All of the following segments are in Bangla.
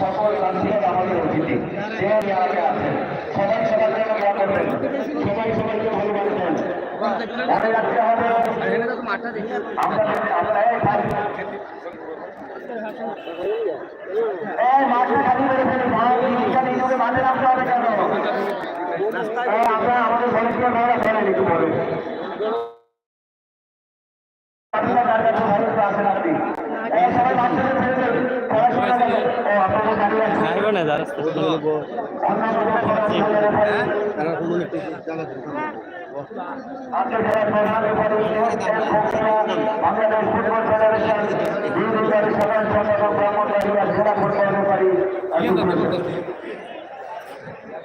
সকল রাজ্যের আমাদের অতিথি যে আগে আছেন সবাই সবার জন্য দোয়া করবেন সবাই সবাইকে ভালোবাসবেন মনে রাখতে হবে আমরা আমরা এই ভাই এই মাঠে খালি করে ফেলি ভাই মাঠে নামতে হবে কেন আমরা বাংলাদেশ ফুটবল ফেডারেশন দুই দুর্গারি সাধারণ সম্পাদক ব্রাহ্মণ ফুটবল ছেলেরা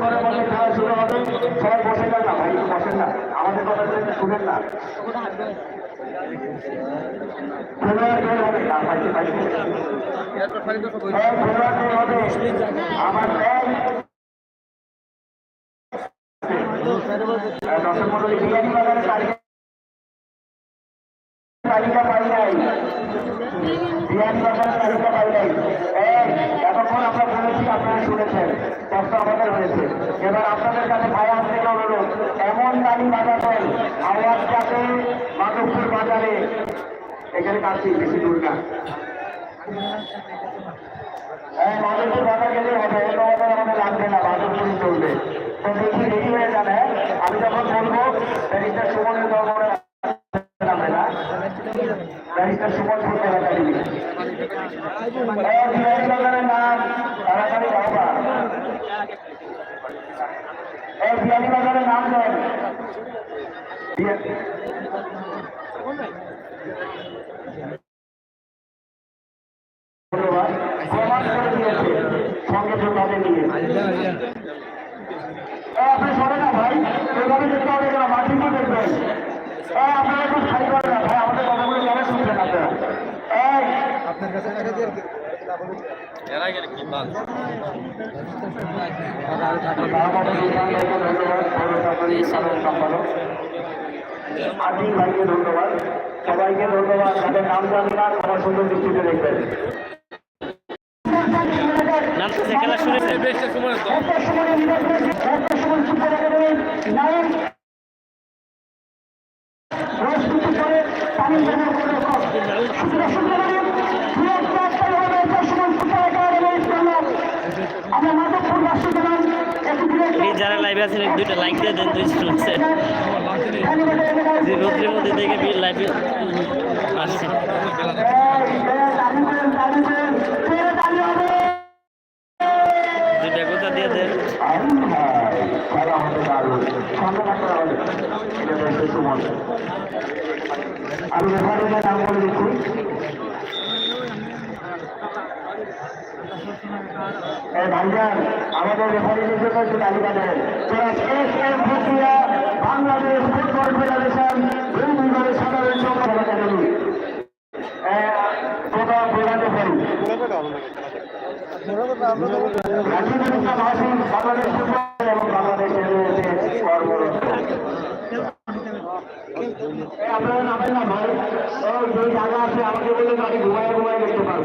পরে বলে খেলা শুরু হবে। সবাই বসে না, ভাই, বসেন না। আমাদের কথা শুনেন না। আমার দর্শক মন্ডলী তালিকা পাই নাই। এতক্ষণ আমরা আপনারা শুনেছেন, কষ্ট আমাদের হয়েছে। এবার আপনাদের কাছে ভাই আজ থেকে অনুরোধ, এমন গাড়ি বাজাবেন, আওয়াজ যাতে মাধবপুর বাজারে। এখানে কাছে বেশি দূর না। হ্যাঁ আমি যখন বলব, ব্যারিস্টার আপনি সরে না ভাই এভাবে দেখতে হবে কেন? মাঠে তো দেখবেন। আপনারা একটু খালি করেন না ভাই আমাদের কথাগুলো কেন শুনছেন আপনারা? এই আজিম ভাইকে ধন্যবাদ। সবাইকে ধন্যবাদ। তাদের নাম জানি না সবার সুন্দর দৃষ্টিতে দেখবেন। খেলা যারা লাইভে আছেন দুইটা লাইক দিয়ে দেন দুই শুনছে যে রোদ্রের মধ্যে দেখে লাইভে আসছে দুইটা কথা দিয়ে দেন আমি রেফারিদের নাম বলে দিচ্ছি। ভাইজান আমাদের রেফারিদের জন্য একটু তালিকা দেন তোরা বাংলাদেশ ফুটবল ফেডারেশন সাধারণ সম্পাদক একাডেমি। প্রধান প্রধান রেফারি। বাংলাদেশ ফুটবল দেখতে পারব।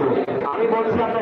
আমি বলছি আপনাকে